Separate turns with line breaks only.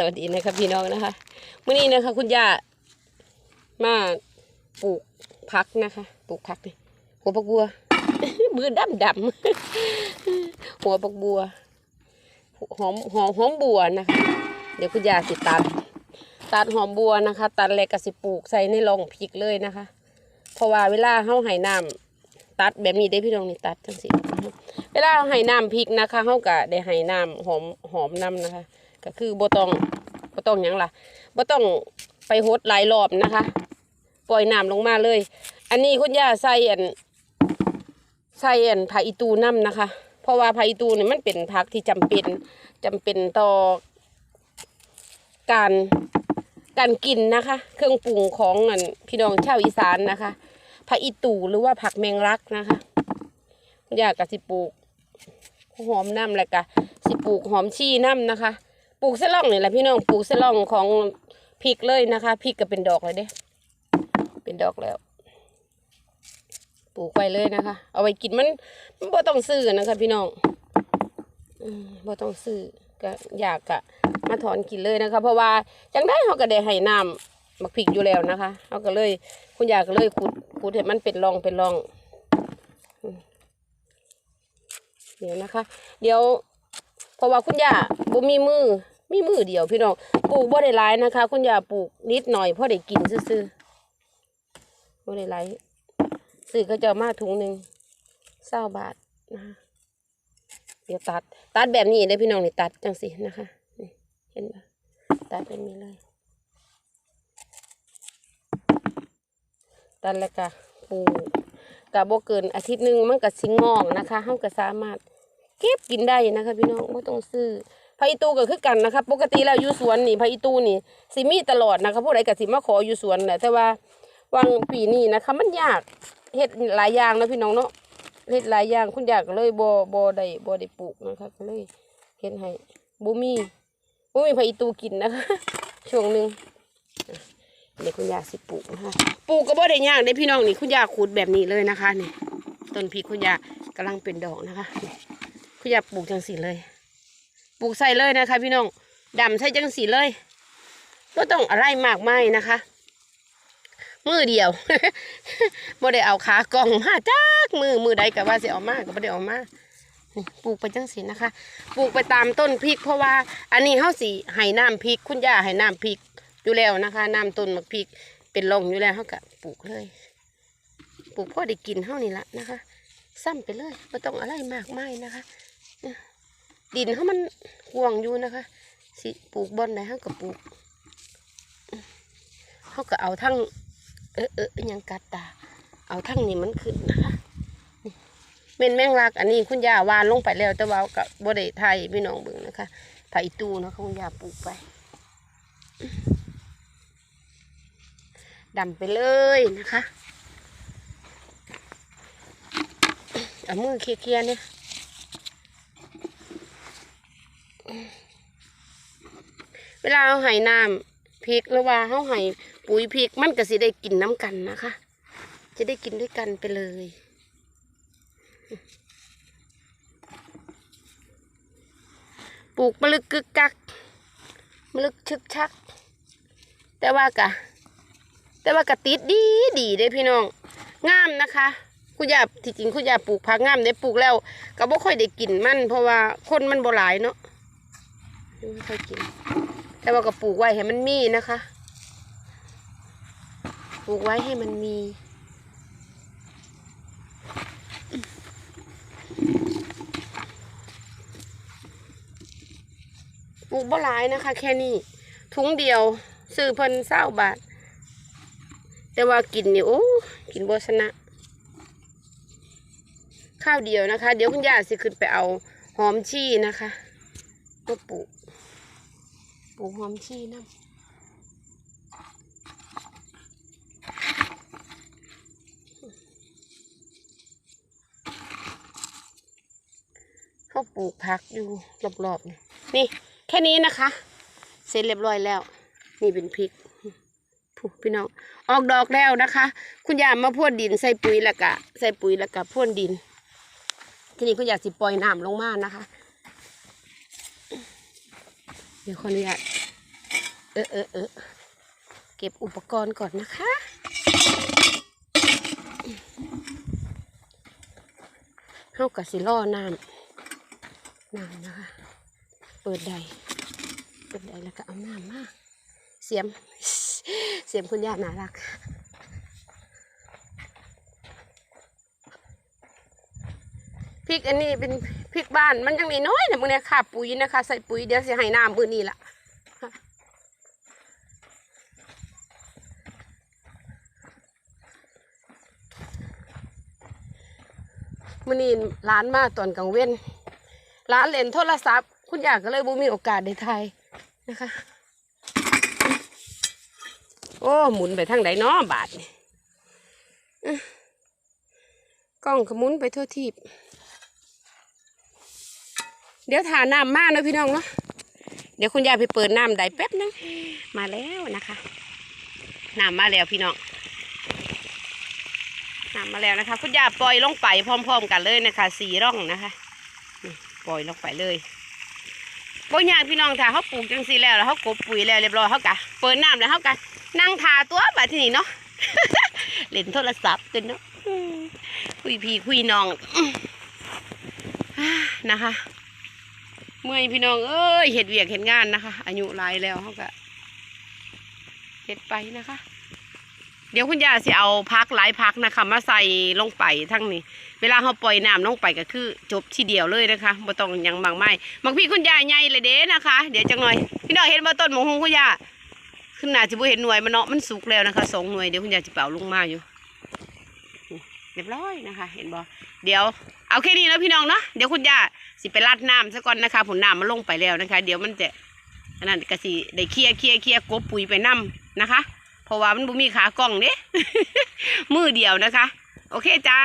สวัสดีนะครับพี่น้องนะคะเมื่อนี้นะคะ คุณย่ามาปลูกพักนะคะปลูกพักนี่หัวปักบัวมือดำดำหัวปักบัวหอมหอมหอมบัวนะคะ เดี๋ยวคุณย่าสิตัดตัดหอมบัวนะคะ ตัดแลกกสิปลูกใส่ในรองพริกเลยนะคะ เพราะว่าเวลาเฮาให้น้ำตัดแบบนี้ได้พี่น้องนี่ตัดจังสิเวลาเราให้น้ำพริกนะคะเฮาก็ได้ให้น้ำหอมหอมน้ำนะคะ ก็คือบตอง บ่ต้องหยังล่ะบ่ต้องไปหดหลายรอบนะคะ ปล่อยน้ำลงมาเลย อันนี้คุณย่าใส่อันใส่อันผักอีตูน้ำนะคะ เพราะว่าผักอีตูเนี่ยมันเป็นผักที่จำเป็นจำเป็นต่อการการกินนะคะ เครื่องปรุงของอันพี่น้องชาวอีสานนะคะผักอีตูหรือว่าผักแมงลักนะคะคุณย่าก็สิปลูกหอมน้ำแล้วก็สิปลูกหอมชีน้ำนะคะ ปลูกเสล่องนี่แหละพี่น้องปลูกเสล่องของพริกเลยนะคะพริกก็เป็นดอกเลยเด้ เป็นดอกแล้ว ปลูกไว้เลยนะคะ เอาไว้กินมันมันบ่ต้องซื้อนะคะ พี่น้องอืมบ่ต้องซื้อก็อยากกะมาถอนกินเลยนะคะ เพราะว่าจังได้เขาก็ได้ให้น้ำมักพริกอยู่แล้วนะคะเขาก็เลย คุณยายก็เลยขุดขุดให้มันเป็นร่องเป็นร่องเดี๋ยวนะคะ เดี๋ยว เพราะว่าคุณย่าบ่มีมือ มีมือเดียวพี่น้อง ปลูกบ่ได้หลายนะคะ คุณย่าปลูกนิดหน่อยพอได้กินซื่อๆบ่ได้หลายซื้อก็จะเอามาถุงหนึ่งเศร้าบาทนะคะเดี๋ยวตัด ตัดแบบนี้ได้อพี่น้องนี่ตัดจังสินะคะนี่เห็นปะตัดแบบนี้เลยตัดแล้วก็ปลูกกับบ่เกินอาทิตย์หนึ่งมันก็สิงอกนะคะเฮาก็สามารถ เก็บกินได้นะคะพี่น้องบ่ต้องซื้อพาอีตูก็คือกันนะคะปกติแล้วอยู่สวนนี่พาอีตูนี่สิมีตลอดนะคะผู้ใดก็สิมาขออยู่สวนแหละแต่ว่าวังปีนี้นะคะมันยากเฮ็ดหลายอย่างนะพี่น้องเนาะเฮ็ดหลายอย่างคุณอยากเลยบ่บ่ได้บ่ได้ปลูกนะคะก็เลยเฮ็ดให้บ่มีบ่มีพาอีตูกินนะคะช่วงหนึ่งเดี๋ยวคุณยาสิปลูกนะคะปลูกก็บ่ได้ยากเด้พี่น้องนี่คุณยาขุดแบบนี้เลยนะคะนี่ต้นพริกคุณยากำลังเป็นดอกนะคะ นี่คุณยาปลูกจังสีเลย ปลูกใส่เลยนะคะ พี่น้องดำใส่จังสีเลยก็ต้องอะไรมากมายนะคะ มือเดียวบ่ได้เอาขากล่องมาจักมือมือใดก็ว่าสิเอามาก็บ่ได้เอามาปลูกไปจังสีนะคะ ปลูกไปตามต้นพริก เพราะว่า อันนี้เฮาสิให้น้ำพริก คุณย่าให้น้ำพริกอยู่แล้วนะคะน้ำต้นมะพริกเป็นร่องอยู่แล้วเขาก็ปลูกเลย ปลูกพ่อได้กินเท่านี้ละนะคะ ซ้ำไปเลยไม่ต้องอะไรมากมายนะคะ ดินเขามันห่วงอยู่นะคะสิปลูกบอนไหนเขาก็ปลูกเขาก็เอาทั้งเออเออยังกัดตา เอาทั้งนี้มันขึ้นนะคะนี่เป็นแมงลักอันนี้คุณย่าวานลงไปแล้วแต่ว่ากับบไดไทยพี่น้องเบิ่งนะคะไผ่ตูนะคะคุณย่าปลูกไปดำไปเลยนะคะเอามือเคลียร์ๆเนี่ย เวลาเอาไห้น้ำพริกหรือว่าเอาไห้ปุ๋ยพริกมันก็สิได้กินน้ำกันนะคะ จะได้กินด้วยกันไปเลยปลูกมะลึกกึกกักมะลึกชึกชัก แต่ว่ากะ แต่ว่ากะติดดีดีเด้พี่น้องงามนะคะคุณยาที่จริงคุณยาปลูกผักงามได้ปลูกแล้ว ก็บ่ค่อยได้กินมันเพราะว่าคนมันบ่หลายเนาะ ไม่ค่อยกิน แต่ว่าก็ปลูกไว้ให้มันมีนะคะ ปลูกไว้ให้มันมีปลูกบ่หลายนะคะ แค่นี้ถุงเดียวซื้อเพิ่นเศร้าบาท แต่ว่ากินนี่โอ้กินบ่ชนะ ข้าวเดียวนะคะ เดี๋ยวคุณย่าสิขึ้นไปเอาหอมชี่นะคะมาปลูก ปลูกหอมชี่น้ำเขาปลูกผักอยู่รอบๆนี่นี่ แค่นี้นะคะ เสร็จเรียบร้อยแล้ว นี่เป็นพริกผู้พี่น้อง ออกดอกแล้วนะคะ คุณยายมาพ่นดินใส่ปุ๋ยล้วก็ใส่ปุ๋ยล้วก็พ่นดิน ทีนี้คุณยายสิปล่อยน้ำลงมานะคะ ดี๋ยวขออนุญาตอเออเออเก็บอุปกรณ์ก่อนนะคะเฮากับสิล่อน้ำน้ำนะคะ เปิดใด เปิดใดแล้วก็เอาน้ำมา เสียม เสียมคุณย่าน่ารัก พริกอันนี้เป็นพริกบ้านมันยังน้อยๆนะมึงเนี่ยค่ะปุ๋ยนะคะ ใส่ปุ๋ยเดี๋ยวสิให้น้ำมือนี้ละมื่อนี้ร้านมาตอนกลางเว้นร้านเล่นโทรศัพท์ คุณอยากก็เลยบ่มีโอกาสได้ถ่ายนะคะ โอ้หมุนไปทางไหนเนาะบาทนี่อื้อกล้องขมุนไปทั่วทีบ เดี๋ยวถาน้ำมากนะพี่น้องเนาะเดี๋ยวคุณยายไปเปิดน้ำได้แป๊บนึงมาแล้วนะคะน้ำมาแล้วพี่น้องน้ำมาแล้วนะคะ คุณยายปล่อยลงไปพร้อม ๆ กันเลยนะคะสี่ร่องนะคะปล่อยลงไปเลยบ่ยากพี่น้องถ้าเขาปลูกจังสีแล้วแล้วเขากบปุ๋ยแล้วเรียบร้อยเขากะเปิดน้ำแล้วเขากะนั่งทาตัวแบบที่นี่เนาะเล่นโทรศัพท์กันเนาะคุยพี่คุยน้องนะคะ เมื่อยพี่น้องเอ้ยเห็ดเวียกเห็ดงานนะคะ อายุหลายแล้วเขาก็เห็ดไปนะคะ เดี๋ยวคุณยาสิเอาพักหลายพักนะคะ มาใส่ลงไปทั้งนี้ เวลาเขาปล่อยน้ำลงไปก็คือ จบทีเดียวเลยนะคะบ่ต้องยังบางไม้บางพี่คุณยายใหญ่เลยเด้นะคะ เดี๋ยวจังหน่อย พี่น้องเห็นบ่ต้นหมงหงคุณยาขึ้นหน้าจะบ่เห็นหน่วยมันเนาะมันสุกแล้วนะคะสองหน่วยเดี๋ยวคุณยายจะเป่าลงมาอยู่เรียบร้อยนะคะ เห็นบ่เดี๋ยว เอาแค่นี้นะพี่น้องเนาะเดี๋ยวคุณย่าสิไปราดน้ำซะก่อนนะคะผลน้ำมันลงไปแล้วนะคะ เดี๋ยวมันจะอันนั้นกระสีได้เคลียเคลียเคลียกบปุ๋ยไปน้ำนะคะ เพราะว่ามันบุมีขากล้องเด้มือเดียวนะคะ โอเคจ้า